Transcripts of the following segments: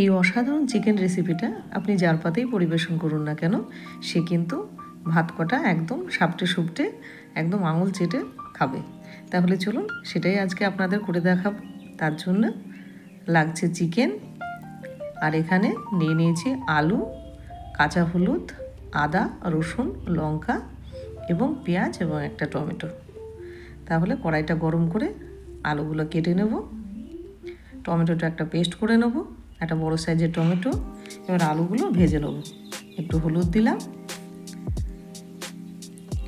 এই অসাধারণ চিকেন রেসিপিটা আপনি যার পাতেই পরিবেশন করুন না কেন, সে কিন্তু ভাত কটা একদম সাপটে সুপটে, একদম আঙুল চেটে খাবে। তাহলে চলুন সেটাই আজকে আপনাদের করে দেখাব। তার জন্য লাগছে চিকেন আর এখানে নিয়ে নিয়েছি আলু, কাঁচা হলুদ, আদা, রসুন, লঙ্কা এবং পেঁয়াজ এবং একটা টমেটো। তাহলে কড়াইটা গরম করে আলুগুলো কেটে নেব। টমেটোটা একটা পেস্ট করে নেব। একটা বড় সাইজের টমেটো, এবার আলুগুলো ভেজে নেব। একটু হলুদ দিলাম,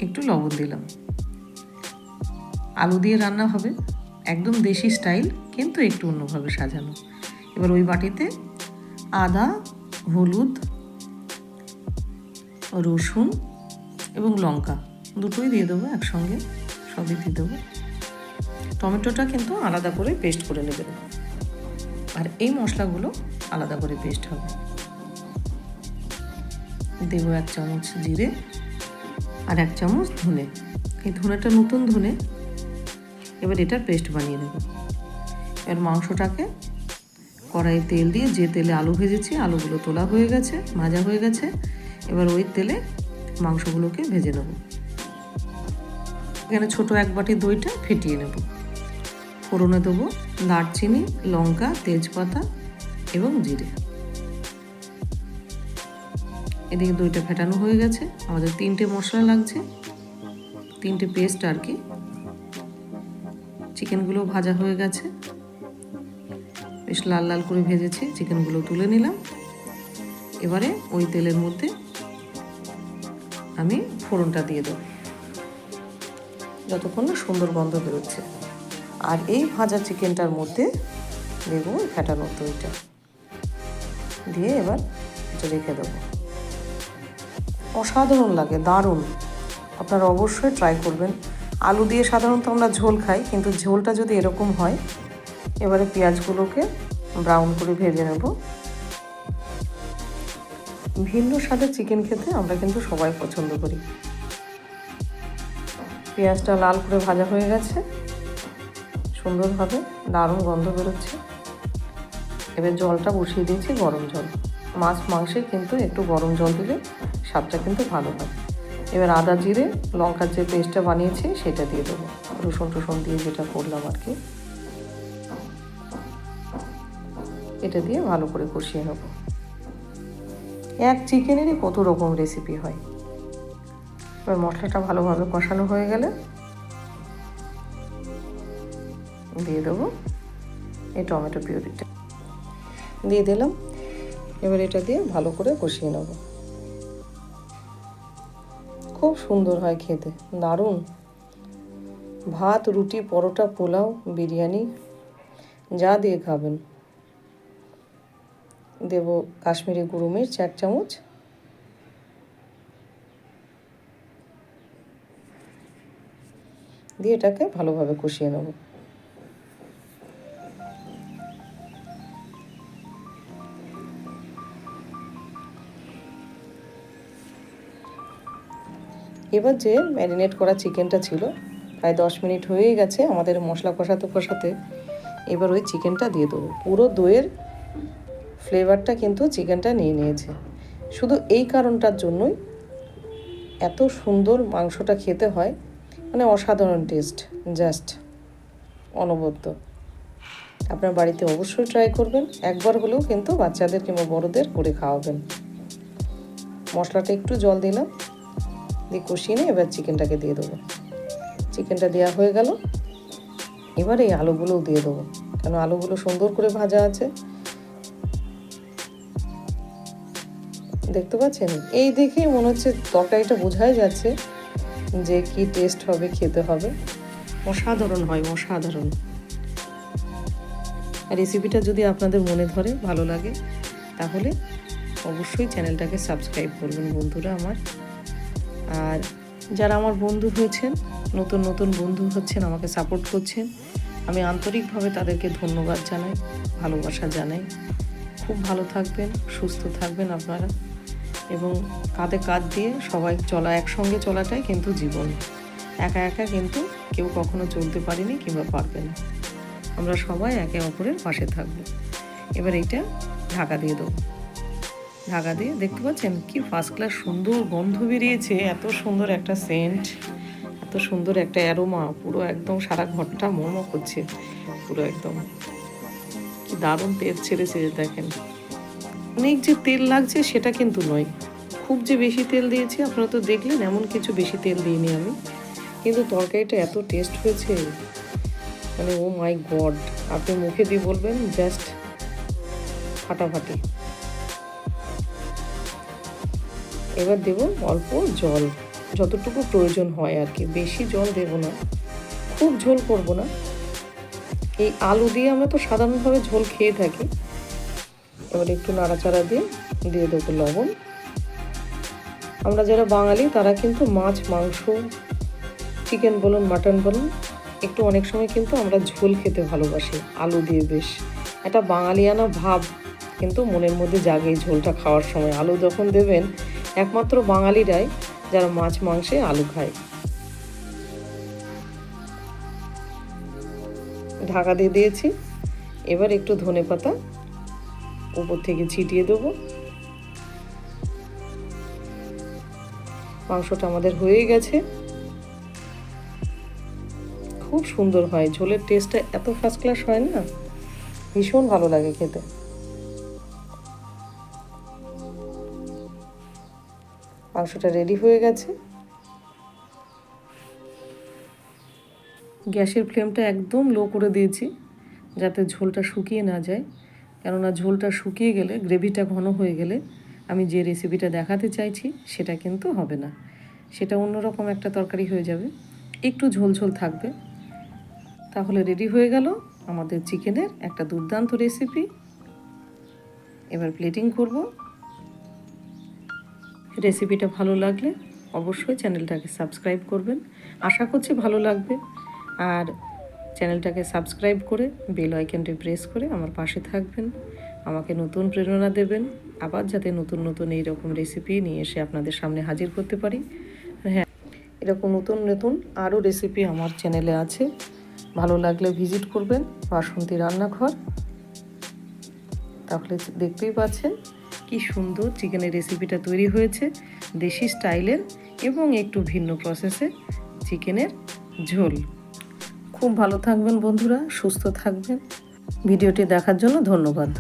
একটু লবণ দিলাম। আলু দিয়ে রান্না হবে, একদম দেশি স্টাইল, কিন্তু একটু অন্যভাবে সাজানো। এবার ওই বাটিতে আদা, হলুদ, রসুন এবং লঙ্কা, দুটোই দিয়ে দেবো একসঙ্গে, সবই দিয়ে দেবো। টমেটোটা কিন্তু আলাদা করে পেস্ট করে নেবেন আর এই মশলাগুলো আলাদা করে পেস্ট হবে। দেবো এক চামচ জিরে আর এক চামচ ধনে। এই ধনেটা নতুন ধনে। এবার এটার পেস্ট বানিয়ে নেব। এবার মাংসটাকে কড়াইয়ে তেল দিয়ে যে তেলে আলু ভেজেছি, আলুগুলো তোলা হয়ে গেছে, ভাজা হয়ে গেছে। এবার ওই তেলে মাংসগুলোকে ভেজে নেব। এখানে ছোট এক বাটি দইটা ফেটিয়ে নেব। ফোড়নে দেবো দারচিনি, লঙ্কা, তেজপাতা এবং জিরে। এদিকে দইটা ফেটানো হয়ে গেছে। আমাদের তিনটে মশলা লাগছে। তিনটে পেস্ট আর কি। চিকেনগুলো ভাজা হয়ে গেছে। বেশ লাল লাল করে ভেজেছি। চিকেনগুলো তুলে নিলাম। এবারে ওই তেলের মধ্যে আমি ফোড়নটা দিয়ে দেবো। যতক্ষণ না সুন্দর গন্ধ বেরোচ্ছে। আর এই ভাজা চিকেনটার মধ্যে দেবো ফেটানো দইটা। দিয়ে এবার রেখে দেবো। অসাধারণ লাগে, দারুণ। আপনারা অবশ্যই ট্রাই করবেন। আলু দিয়ে সাধারণত আমরা ঝোল খাই, কিন্তু ঝোলটা যদি এরকম হয়, এবারে পেঁয়াজগুলোকে ব্রাউন করে ভেজে নেব। ভিন্ন স্বাদের চিকেন খেতে আমরা কিন্তু সবাই পছন্দ করি। পেঁয়াজটা লাল করে ভাজা হয়ে গেছে। সুন্দরভাবে দারুণ গন্ধ বেরোচ্ছে। এবার জলটা বসিয়ে দিয়েছি গরম জল। মাছ মাংসে কিন্তু একটু গরম জল দিলে স্বাদটা কিন্তু ভালো হয়। এবার আদা জিরে, লঙ্কার যে পেস্টটা বানিয়েছি সেটা দিয়ে দেবো। রসুন টুসুন দিয়ে যেটা করলাম আর কি। এটা দিয়ে ভালো করে কষিয়ে নেব। এক চিকেনেরই কত রকম রেসিপি হয়। এবার মশলাটা ভালোভাবে কষানো হয়ে গেলে দিয়ে দেবো। এই টমেটো পিউরিটা। দিয়ে দিলাম। এবার এটা দিয়ে ভালো করে কষিয়ে নেব। খুব সুন্দর হয় খেতে। দারুণ। ভাত, রুটি, পরোটা, পোলাও, বিরিয়ানি, যা দিয়ে খাবেন। দেব কাশ্মীরি গুঁড়ো মির্চ, এক চামচ। দিয়ে এটাকে ভালোভাবে কষিয়ে নেব। এবার যে ম্যারিনেট করা চিকেনটা ছিল, প্রায় দশ মিনিট হয়েই গেছে আমাদের মশলা কষাতে কষাতে। এবার ওই চিকেনটা দিয়ে দেবো। পুরো দইয়ের ফ্লেভারটা কিন্তু চিকেনটা নিয়ে নিয়েছে। শুধু এই কারণটার জন্যই এত সুন্দর মাংসটা খেতে হয় মানে অসাধারণ টেস্ট, জাস্ট অনবদ্য। আপনার বাড়িতে অবশ্যই ট্রাই করবেন, একবার হলেও কিন্তু বাচ্চাদের কিংবা বড়দের করে খাওয়াবেন। মশলাটা একটু জল দিলাম। দিয়ে কষিয়ে নিয়ে এবার চিকেনটাকে দিয়ে দেবো। চিকেনটা দেওয়া হয়ে গেল। এবার এই আলুগুলোও দিয়ে দেবো। কেন আলুগুলো সুন্দর করে ভাজা আছে। দেখতে পাচ্ছেন? এই দেখেই মনে হচ্ছে তরকারিটা বোঝাই যাচ্ছে যে কি টেস্ট হবে, খেতে হবে। অসাধারণ হয়, অসাধারণ। রেসিপিটা যদি আপনাদের মনে ধরে, ভালো লাগে, তাহলে অবশ্যই চ্যানেলটাকে সাবস্ক্রাইব করবেন বন্ধুরা আমার। আর যারা আমার বন্ধু হয়েছেন, নতুন নতুন বন্ধু হচ্ছেন, আমাকে সাপোর্ট করছেন, আমি আন্তরিকভাবে তাদেরকে ধন্যবাদ জানাই, ভালোবাসা জানাই। খুব ভালো থাকবেন, সুস্থ থাকবেন আপনারা। এবং কাঁধে কাঁধ দিয়ে সবাই চলা, একসঙ্গে চলাটাই কিন্তু জীবন। একা একা কিন্তু কেউ কখনো চলতে পারেনি কিংবা পারবে না। আমরা সবাই একে অপরের পাশে থাকব। এবার এইটা ঢাকা দিয়ে দেবো। ঢাকা দিয়ে। দেখতে পাচ্ছেন কি ফার্স্ট ক্লাস সুন্দর গন্ধ বেরিয়েছে, এত সুন্দর একটা সেন্ট এত সুন্দর একটা অ্যারোমা পুরো একদম সারা ঘরটা মোমো করছে, পুরো একদম। কি দারুণ তেল ছেড়েছে দেখেন। অনেক যে তেল লাগছে সেটা কিন্তু নয়। খুব যে বেশি তেল দিয়েছি, আপনারা তো দেখলেন, এমন কিছু বেশি তেল দিইনি আমি। কিন্তু তরকারিটা এত টেস্ট হয়েছে। মানে ও মাই গড আপনি মুখে দিয়ে বলবেন জাস্ট ফাটাফাটি। এবার দেব অল্প জল। যতটুকু প্রয়োজন হয় আর কি। বেশি জল দেব না। খুব ঝোল করব না। এই আলু দিয়ে আমরা তো সাধারণভাবে ঝোল খেয়ে থাকি। এবার একটু নাড়াচাড়া দিয়ে দিয়ে দেবো লবণ। আমরা যারা বাঙালি, তারা কিন্তু মাছ, মাংস চিকেন বলুন মাটন বলুন, একটু অনেক সময় কিন্তু আমরা ঝোল খেতে ভালোবাসি, আলু দিয়ে বেশ। একটা বাঙালিয়ানা ভাব, কিন্তু মনের মধ্যে জাগে ঝোলটা খাওয়ার সময়। আলু যখন দেবেন একমাত্র বাঙালিরাই যারা মাছ, মাংসে আলু খায়। ঢাকা দিয়ে দিয়েছি। এবার একটু ধনে পাতা উপর থেকে ছিটিয়ে দেবো। মাংসটা আমাদের হয়ে গেছে। খুব সুন্দর হয়। ঝোলের টেস্টটা এত ফার্স্ট ক্লাস হয় না। ভীষণ ভালো লাগে খেতে। মাংসটা রেডি হয়ে গেছে। গ্যাসের ফ্লেমটা একদম লো করে দিয়েছি, যাতে ঝোলটা শুকিয়ে না যায়। কেননা ঝোলটা শুকিয়ে গেলে গ্রেভিটা ঘন হয়ে গেলে, আমি যে রেসিপিটা দেখাতে চাইছি, সেটা কিন্তু হবে না। সেটা অন্যরকম একটা তরকারি হয়ে যাবে। একটু ঝোল ঝোল থাকবে। তাহলে রেডি হয়ে গেল আমাদের চিকেনের একটা দুর্দান্ত রেসিপি এবার প্লেটিং করব। রেসিপিটা ভালো লাগলে অবশ্যই চ্যানেলটাকে সাবস্ক্রাইব করবেন। আশা করছি ভালো লাগবে। আর চ্যানেলটাকে সাবস্ক্রাইব করে বেল আইকনটি প্রেস করে আমার পাশে থাকবেন। আমাকে নতুন প্রেরণা দেবেন। আবার যাতে নতুন নতুন এইরকম রেসিপি নিয়ে এসে আপনাদের সামনে হাজির করতে পারি। হ্যাঁ এরকম নতুন নতুন আরও রেসিপি আমার চ্যানেলে আছে। ভালো লাগলে ভিজিট করবেন। বাসন্তী রান্নাঘর। তাহলে দেখতেই পাচ্ছেন কি সুন্দর চিকেনের রেসিপিটা তৈরি হয়েছে দেশি স্টাইলের এবং একটু ভিন্ন প্রসেসে চিকেনের ঝোল। খুব ভালো থাকবেন বন্ধুরা, সুস্থ থাকবেন। ভিডিওটি দেখার জন্য ধন্যবাদ।